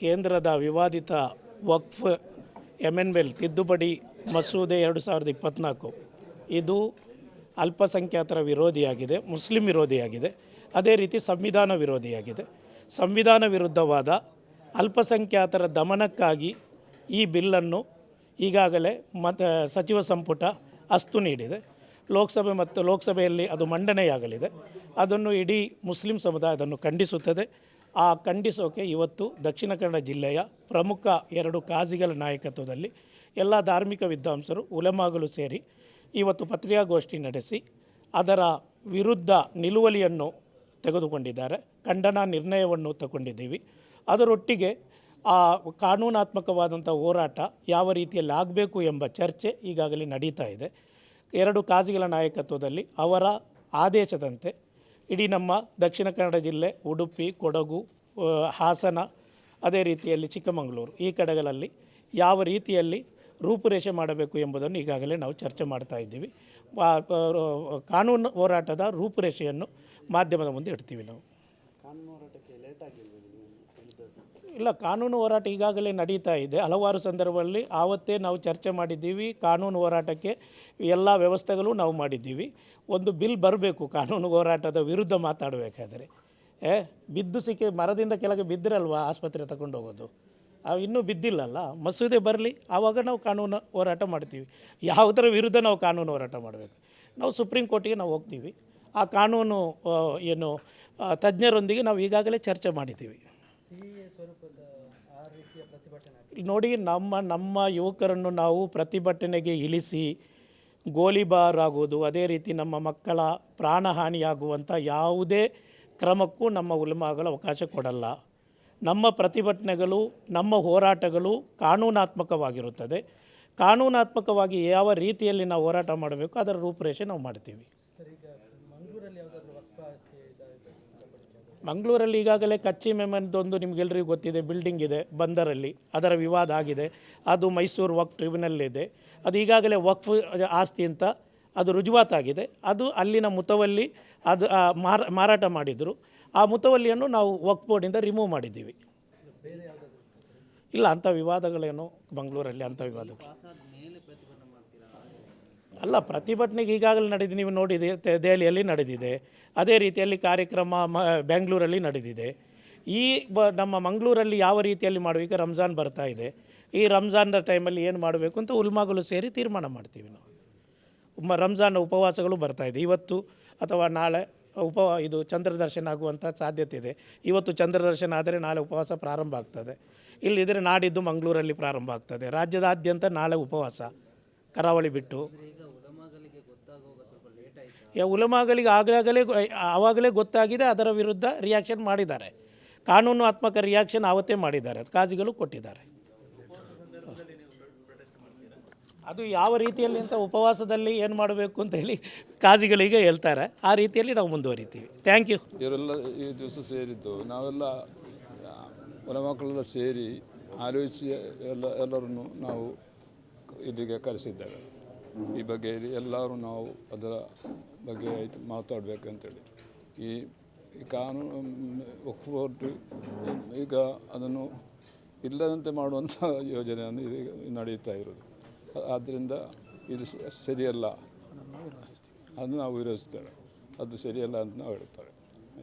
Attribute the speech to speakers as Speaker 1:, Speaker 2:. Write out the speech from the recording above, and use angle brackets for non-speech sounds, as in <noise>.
Speaker 1: ಕೇಂದ್ರದ ವಿವಾದಿತ ವಕ್ಫ್ M N ತಿದ್ದುಪಡಿ ಮಸೂದೆ ಎರಡು ಸಾವಿರದ ಇಪ್ಪತ್ತ್ನಾಲ್ಕು ಇದು ಅಲ್ಪಸಂಖ್ಯಾತರ ವಿರೋಧಿಯಾಗಿದೆ, ಮುಸ್ಲಿಂ ವಿರೋಧಿಯಾಗಿದೆ. ಅದೇ ರೀತಿ ಸಂವಿಧಾನ ವಿರೋಧಿಯಾಗಿದೆ. ಸಂವಿಧಾನ ವಿರುದ್ಧವಾದ ಅಲ್ಪಸಂಖ್ಯಾತರ ದಮನಕ್ಕಾಗಿ ಈ ಬಿಲ್ಲನ್ನು ಈಗಾಗಲೇ ಮತ, ಸಚಿವ ಸಂಪುಟ ಅಸ್ತು ನೀಡಿದೆ. ಲೋಕಸಭೆ ಮತ್ತು ಲೋಕಸಭೆಯಲ್ಲಿ ಅದು ಮಂಡನೆಯಾಗಲಿದೆ. ಅದನ್ನು ಇಡೀ ಮುಸ್ಲಿಂ ಸಮುದಾಯ ಅದನ್ನು ಖಂಡಿಸುತ್ತದೆ. ಆ ಖಂಡಿಸೋಕೆ ಇವತ್ತು ದಕ್ಷಿಣ ಕನ್ನಡ ಜಿಲ್ಲೆಯ ಪ್ರಮುಖ ಎರಡು ಕಾಜಿಗಳ ನಾಯಕತ್ವದಲ್ಲಿ ಎಲ್ಲ ಧಾರ್ಮಿಕ ವಿದ್ವಾಂಸರು ಉಲೆಮಾಗಲು ಸೇರಿ ಇವತ್ತು ಪತ್ರಿಕಾಗೋಷ್ಠಿ ನಡೆಸಿ ಅದರ ವಿರುದ್ಧ ನಿಲುವಳಿಯನ್ನು ತೆಗೆದುಕೊಂಡಿದ್ದಾರೆ. ಖಂಡನಾ ನಿರ್ಣಯವನ್ನು ತಗೊಂಡಿದ್ದೀವಿ. ಅದರೊಟ್ಟಿಗೆ ಆ ಕಾನೂನಾತ್ಮಕವಾದಂಥ ಹೋರಾಟ ಯಾವ ರೀತಿಯಲ್ಲಿ ಆಗಬೇಕು ಎಂಬ ಚರ್ಚೆ ಈಗಾಗಲೇ ನಡೀತಾ ಇದೆ. ಎರಡು ಕಾಜಿಗಳ ನಾಯಕತ್ವದಲ್ಲಿ ಅವರ ಆದೇಶದಂತೆ ಇಡೀ ನಮ್ಮ ದಕ್ಷಿಣ ಕನ್ನಡ ಜಿಲ್ಲೆ, ಉಡುಪಿ, ಕೊಡಗು ಹಾಸನ, ಅದೇ ರೀತಿಯಲ್ಲಿ ಚಿಕ್ಕಮಗಳೂರು ಈ ಕಡೆಗಳಲ್ಲಿ ಯಾವ ರೀತಿಯಲ್ಲಿ ರೂಪುರೇಷೆ ಮಾಡಬೇಕು ಎಂಬುದನ್ನು ಈಗಾಗಲೇ ನಾವು ಚರ್ಚೆ ಮಾಡ್ತಾ ಇದ್ದೀವಿ. ಕಾನೂನು ಹೋರಾಟದ ರೂಪುರೇಷೆಯನ್ನು ಮಾಧ್ಯಮದ ಮುಂದೆ ಇಡ್ತೀವಿ ನಾವು. ಇಲ್ಲ, ಕಾನೂನು ಹೋರಾಟ ಈಗಾಗಲೇ ನಡೀತಾ ಇದೆ. ಹಲವಾರು ಸಂದರ್ಭದಲ್ಲಿ ಆವತ್ತೇ ನಾವು ಚರ್ಚೆ ಮಾಡಿದ್ದೀವಿ. ಕಾನೂನು ಹೋರಾಟಕ್ಕೆ ಎಲ್ಲ ವ್ಯವಸ್ಥೆಗಳು ನಾವು ಮಾಡಿದ್ದೀವಿ. ಒಂದು ಬಿಲ್ ಬರಬೇಕು, ಕಾನೂನು ಹೋರಾಟದ ವಿರುದ್ಧ ಮಾತಾಡಬೇಕಾದ್ರೆ. ಏ, ಬಿದ್ದು ಸಿಕ್ಕಿ ಮರದಿಂದ ಕೆಳಗೆ ಬಿದ್ದಿರಲ್ವಾ ಆಸ್ಪತ್ರೆ ತಗೊಂಡು ಹೋಗೋದು? ಅವು ಇನ್ನೂ ಬಿದ್ದಿಲ್ಲಲ್ಲ? ಮಸೂದೆ ಬರಲಿ, ಆವಾಗ ನಾವು ಕಾನೂನು ಹೋರಾಟ ಮಾಡ್ತೀವಿ. ಯಾವುದರ ವಿರುದ್ಧ ನಾವು ಕಾನೂನು ಹೋರಾಟ ಮಾಡಬೇಕು? ನಾವು ಸುಪ್ರೀಂ ಕೋರ್ಟಿಗೆ ನಾವು ಹೋಗ್ತೀವಿ. ಆ ಕಾನೂನು ಏನು ತಜ್ಞರೊಂದಿಗೆ ನಾವು ಈಗಾಗಲೇ ಚರ್ಚೆ ಮಾಡಿದ್ದೀವಿ. ನೋಡಿ ನಮ್ಮ ನಮ್ಮ ಯುವಕರನ್ನು ನಾವು ಪ್ರತಿಭಟನೆಗೆ ಇಳಿಸಿ ಗೋಲಿಬಾರ್ ಆಗೋದು ಅದೇ ರೀತಿ ನಮ್ಮ ಮಕ್ಕಳ ಪ್ರಾಣಹಾನಿಯಾಗುವಂಥ ಯಾವುದೇ ಕ್ರಮಕ್ಕೂ ನಮ್ಮ ಉಲ್ಮಾಗಳು ಅವಕಾಶ ಕೊಡಲ್ಲ. ನಮ್ಮ ಪ್ರತಿಭಟನೆಗಳು ನಮ್ಮ ಹೋರಾಟಗಳು ಕಾನೂನಾತ್ಮಕವಾಗಿರುತ್ತದೆ. ಕಾನೂನಾತ್ಮಕವಾಗಿ ಯಾವ ರೀತಿಯಲ್ಲಿ ನಾವು ಹೋರಾಟ ಮಾಡಬೇಕು ಅದರ ರೂಪುರೇಷೆ ನಾವು ಮಾಡ್ತೀವಿ. ಮಂಗಳೂರಲ್ಲಿ ಈಗಾಗಲೇ ಕಚ್ಚಿ ಮೆಮನ್ದೊಂದು ನಿಮಗೆಲ್ಲರಿಗೂ ಗೊತ್ತಿದೆ ಬಿಲ್ಡಿಂಗ್ ಇದೆ, ಬಂದರಲ್ಲಿ, ಅದರ ವಿವಾದ ಆಗಿದೆ. ಅದು ಮೈಸೂರು ವಕ್ ಟ್ರಿಬ್ಯುನಲ್ ಇದೆ. ಅದು ಈಗಾಗಲೇ ವಕ್ಫ್ ಆಸ್ತಿ ಅಂತ ಅದು ರುಜುವಾತಾಗಿದೆ ಅದು ಅಲ್ಲಿನ ಮುತವಲ್ಲಿ ಅದು ಮಾರಾಟ ಮಾಡಿದರು. ಆ ಮುತವಲ್ಲಿಯನ್ನು ನಾವು ವಕ್ ಬೋರ್ಡಿಂದ ರಿಮೂವ್ ಮಾಡಿದ್ದೀವಿ. ಇಲ್ಲ, ಅಂಥ ವಿವಾದಗಳೇನು ಮಂಗಳೂರಲ್ಲಿ, ಅಂಥ ವಿವಾದಗಳು. ಅಲ್ಲ, ಪ್ರತಿಭಟನೆಗೆ ಈಗಾಗಲೇ ನಡೆದಿದೆ. ನೀವು ನೋಡಿದೆ ದೆಹಲಿಯಲ್ಲಿ ನಡೆದಿದೆ. ಅದೇ ರೀತಿಯಲ್ಲಿ ಕಾರ್ಯಕ್ರಮ ಮ, ಬೆಂಗಳೂರಲ್ಲಿ ನಡೆದಿದೆ. ಈ ಬ, ನಮ್ಮ ಮಂಗಳೂರಲ್ಲಿ ಯಾವ ರೀತಿಯಲ್ಲಿ ಮಾಡುವ ರಂಜಾನ್ ಬರ್ತಾ ಇದೆ. ಈ ರಂಜಾನ್ದ ಟೈಮಲ್ಲಿ ಏನು ಮಾಡಬೇಕು ಅಂತ ಉಲ್ಮಾಗಳು ಸೇರಿ ತೀರ್ಮಾನ ಮಾಡ್ತೀವಿ ನಾವು. ಮ ರಂಜಾನ್ ಉಪವಾಸಗಳು ಬರ್ತಾ ಇದೆ. ಇವತ್ತು ಅಥವಾ ನಾಳೆ ಉಪ, ಇದು ಚಂದ್ರದರ್ಶನ ಆಗುವಂಥ ಸಾಧ್ಯತೆ ಇದೆ. ಇವತ್ತು ಚಂದ್ರದರ್ಶನ ಆದರೆ ನಾಳೆ ಉಪವಾಸ ಪ್ರಾರಂಭ ಆಗ್ತದೆ. ಇಲ್ಲಿದ್ದರೆ ನಾಡಿದ್ದು ಮಂಗಳೂರಲ್ಲಿ ಪ್ರಾರಂಭ ಆಗ್ತದೆ. ರಾಜ್ಯದಾದ್ಯಂತ ನಾಳೆ ಉಪವಾಸ, ಕರಾವಳಿ ಬಿಟ್ಟು. ಉಲಮಾಗಳಿಗೆ ಆಗಾಗಲೇ ಆವಾಗಲೇ ಗೊತ್ತಾಗಿದೆ ಅದರ ವಿರುದ್ಧ ರಿಯಾಕ್ಷನ್ ಮಾಡಿದ್ದಾರೆ. ಕಾನೂನಾತ್ಮಕ ರಿಯಾಕ್ಷನ್ ಆವತ್ತೇ ಮಾಡಿದ್ದಾರೆ ಕಾಜಿಗಳು ಕೊಟ್ಟಿದ್ದಾರೆ. ಅದು ಯಾವ ರೀತಿಯಲ್ಲಿ ಅಂತ ಉಪವಾಸದಲ್ಲಿ ಏನು ಮಾಡಬೇಕು ಅಂತ ಹೇಳಿ ಕಾಜಿಗಳಿಗೆ ಹೇಳ್ತಾರೆ. ಆ ರೀತಿಯಲ್ಲಿ ನಾವು ಮುಂದುವರಿತೀವಿ. ಥ್ಯಾಂಕ್ ಯು
Speaker 2: ಇವರೆಲ್ಲ ಈ ದಿವಸ ಸೇರಿದ್ದು ನಾವೆಲ್ಲ ಉಲಮಕ್ಕಳೆಲ್ಲ ಮಕ್ಕಳೆಲ್ಲ ಸೇರಿ ಆಲೋಚಿಸಿ ಎಲ್ಲ ಎಲ್ಲರನ್ನು ನಾವು ಇಲ್ಲಿಗೆ ಕರೆಸಿದ್ದೇವೆ. ಈ ಬಗ್ಗೆ ಎಲ್ಲರೂ ನಾವು ಅದರ ಬಗ್ಗೆ ಮಾತಾಡಬೇಕು ಮಾತಾಡಬೇಕಂತೇಳಿ. ಈ ಕಾನೂನು ಒಕ್ಕೂಟು ಈಗ ಅದನ್ನು ಇಲ್ಲದಂತೆ ಮಾಡುವಂಥ <laughs> ಯೋಜನೆಯನ್ನು ಇದೀಗ ನಡೆಯುತ್ತಾ ಇರೋದು. ಆದ್ದರಿಂದ ಇದು ಸರಿಯಲ್ಲ. ಅದನ್ನು ನಾವು ವಿರೋಧಿಸ್ತೇವೆ. ಅದು ಸರಿಯಲ್ಲ ಅಂತ ನಾವು ಹೇಳ್ತೇವೆ